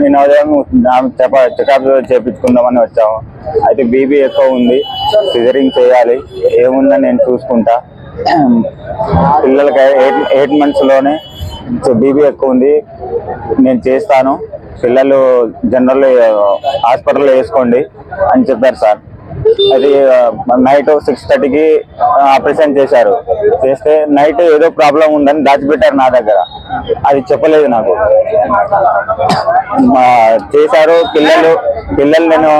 నేను ఉదయం చెప్ప చెకప్ చేపించుకుందామని వచ్చాము. అయితే బీబీ ఎక్కువ ఉంది. సిజరింగ్ చేయాలి. ఏముందని నేను చూసుకుంటా. పిల్లలకి ఎయిట్ ఎయిట్ మంత్స్లోనే బీబీ ఎక్కువ ఉంది. నేను చేస్తాను. పిల్లలు జనరల్ హాస్పిటల్లో వేసుకోండి అని చెప్పారు సార్. అది నైట్ సిక్స్ థర్టీకి ప్రెసెంట్ చేశారు. చేస్తే నైట్ ఏదో ప్రాబ్లం ఉందని దాచిపెట్టారు నా దగ్గర. అది చెప్పలేదు నాకు. మా చేశారు పిల్లలు పిల్లలు నేను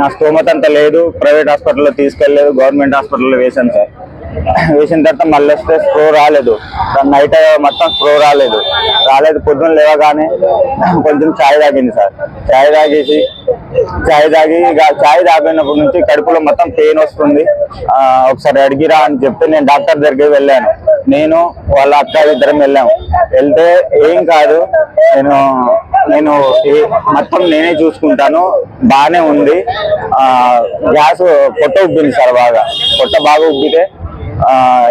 నా స్తోమత అంత లేదు. ప్రైవేట్ హాస్పిటల్లో తీసుకెళ్ళలేదు గవర్నమెంట్ హాస్పిటల్లో వేశాను సార్. వేసిన తర్వాత మళ్ళీ వస్తే స్ప్రో రాలేదు. నైట్ మొత్తం స్ప్రో రాలేదు. రాలేదు పొద్దున్న లేవగానే కొంచెం ఛాయ్ తాగింది సార్. ఛాయ్ తాగేసి ఛాయ్ తాగి ఇక ఛాయ్ తాగినప్పటి నుంచి కడుపులో మొత్తం పెయిన్ వస్తుంది. ఒకసారి అడిగిరా అని చెప్తే నేను డాక్టర్ దగ్గరికి వెళ్ళాను. నేను వాళ్ళ అక్క ఇద్దరం వెళ్ళాము వెళ్తే ఏం కాదు నేను నేను మొత్తం నేనే చూసుకుంటాను. బాగానే ఉంది. గ్యాస్ పొట్ట ఉబ్బింది సార్ బాగా. పొట్ట బాగా ఉబ్బితే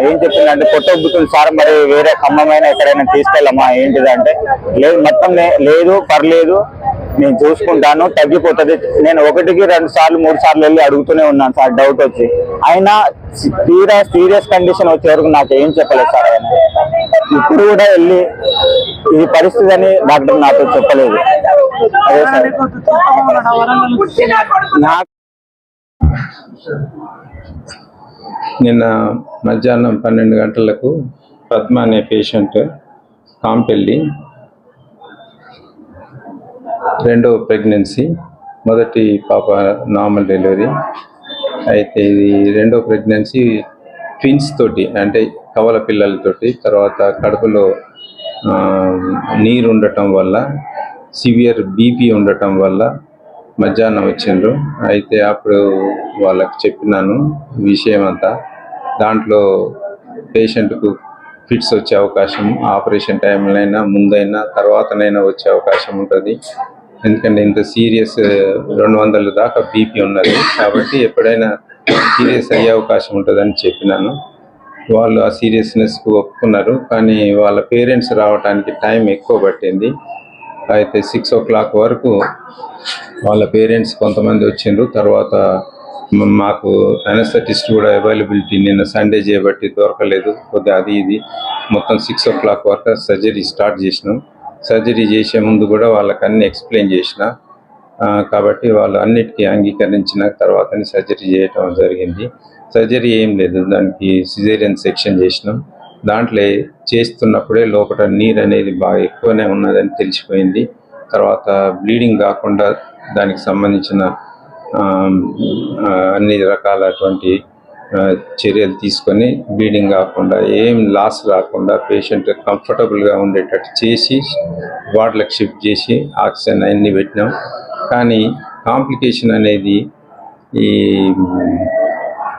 ఏం చెప్పిందంటే కొత్త ఉబ్బుతుంది సార్ మరి వేరే ఖమ్మమైన ఎక్కడైనా తీసుకెళ్ళమా? ఏంటిదంటే లేదు మొత్తం లేదు పర్లేదు నేను చూసుకుంటాను తగ్గిపోతుంది. నేను ఒకటికి రెండు సార్లు మూడు సార్లు వెళ్ళి అడుగుతూనే ఉన్నాను సార్ డౌట్ వచ్చి. అయినా తీరా సీరియస్ కండిషన్ వచ్చే వరకు నాకు ఏం చెప్పలేదు సార్ ఆయన. ఇప్పుడు కూడా వెళ్ళి ఈ పరిస్థితి అని డాక్టర్ నాతో చెప్పలేదు. అదే సార్. నాకు నిన్న మధ్యాహ్నం పన్నెండు గంటలకు పద్మ అనే పేషెంట్ కాంపెల్లి రెండో ప్రెగ్నెన్సీ మొదటి పాప నార్మల్ డెలివరీ అయితే ఇది రెండో ప్రెగ్నెన్సీ ట్విన్స్ తోటి అంటే కవల పిల్లలతోటి తర్వాత కడుపులో నీరు ఉండటం వల్ల సివియర్ బీపీ ఉండటం వల్ల మధ్యాహ్నం వచ్చిండ్రు. అయితే అప్పుడు వాళ్ళకి చెప్పినాను విషయం అంతా దాంట్లో పేషెంట్కు ఫిట్స్ వచ్చే అవకాశం ఆపరేషన్ టైంలైనా ముందైనా తర్వాతనైనా వచ్చే అవకాశం ఉంటుంది. ఎందుకంటే ఇంత సీరియస్ రెండు వందల దాకా బీపీ ఉన్నది. కాబట్టి ఎప్పుడైనా సీరియస్ అయ్యే అవకాశం ఉంటుందని చెప్పినాను. వాళ్ళు ఆ సీరియస్నెస్కు ఒప్పుకున్నారు. కానీ వాళ్ళ పేరెంట్స్ రావడానికి టైం ఎక్కువ పట్టింది. అయితే సిక్స్ ఓ క్లాక్ వరకు వాళ్ళ పేరెంట్స్ కొంతమంది వచ్చిండ్రు. తర్వాత మాకు అనస్థెటిస్ట్ కూడా అవైలబిలిటీ నిన్న సండే చేయబట్టి దొరకలేదు. కొద్దిగా అది ఇది. మొత్తం సిక్స్ ఓ క్లాక్ వరకు సర్జరీ స్టార్ట్ చేసినాం. సర్జరీ చేసే ముందు కూడా వాళ్ళకి అన్ని ఎక్స్ప్లెయిన్ చేసిన. కాబట్టి వాళ్ళు అన్నిటికీ అంగీకరించిన తర్వాతనే సర్జరీ చేయటం జరిగింది. సర్జరీ ఏం లేదు. దానికి సిజేరియన్ సెక్షన్ చేసినాం. దాంట్లో చేస్తున్నప్పుడే లోపల నీరు అనేది బాగా ఎక్కువనే ఉన్నదని తెలిసిపోయింది. తర్వాత బ్లీడింగ్ కాకుండా దానికి సంబంధించిన అన్ని రకాలటువంటి చర్యలు తీసుకొని బ్లీడింగ్ కాకుండా ఏం లాస్ రాకుండా పేషెంట్ కంఫర్టబుల్గా ఉండేటట్టు చేసి వార్డులకు షిఫ్ట్ చేసి ఆక్సిజన్ అన్నీ పెట్టినాం. కానీ కాంప్లికేషన్ అనేది ఈ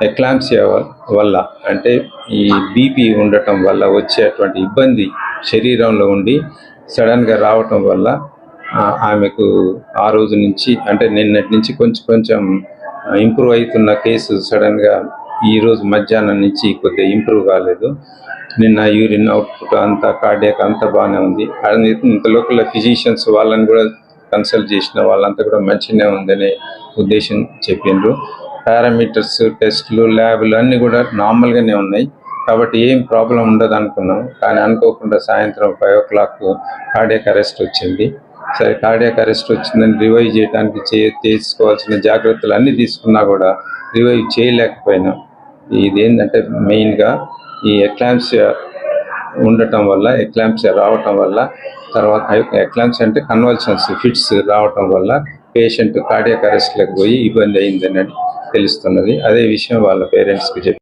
ఎక్లాంప్సియా వల్ల అంటే ఈ బీపీ ఉండటం వల్ల వచ్చేటువంటి ఇబ్బంది శరీరంలో ఉండి సడన్గా రావటం వల్ల ఆమెకు ఆ రోజు నుంచి అంటే నిన్నటి నుంచి కొంచెం కొంచెం ఇంప్రూవ్ అవుతున్న కేసు సడన్గా ఈరోజు మధ్యాహ్నం నుంచి కొద్దిగా ఇంప్రూవ్ కాలేదు. నిన్న యూరిన్ అవుట్పుట్ అంతా కార్డియాక్ అంతా బాగానే ఉంది. అది ఇంత లోకల్ ఫిజిషియన్స్ వాళ్ళని కూడా కన్సల్ట్ చేసిన వాళ్ళంతా కూడా మంచిగానే ఉందనే ఉద్దేశం చెప్పిండ్రు. పారామీటర్స్ టెస్ట్లు ల్యాబ్లు అన్నీ కూడా నార్మల్గానే ఉన్నాయి. కాబట్టి ఏం ప్రాబ్లం ఉండదు అనుకున్నాం. కానీ అనుకోకుండా సాయంత్రం five o'clock cardiac arrest వచ్చింది. సరే కార్డియాక్ అరెస్ట్ వచ్చిందని రివైవ్ చేయడానికి చే తీసుకోవాల్సిన జాగ్రత్తలు అన్నీ తీసుకున్నా కూడా రివైవ్ చేయలేకపోయినా. ఇది ఏంటంటే మెయిన్గా ఈ ఎక్లాంప్సియా ఉండటం వల్ల ఎక్లాంప్సియా రావటం వల్ల తర్వాత ఎక్లాంప్సియా అంటే కన్వల్షన్స్ ఫిట్స్ రావటం వల్ల పేషెంట్ కార్డియాక్ అరెస్ట్లకు పోయి ఇబ్బంది అయిందని తెలుస్తున్నది. అదే విషయం వాళ్ళ పేరెంట్స్కి చెప్పి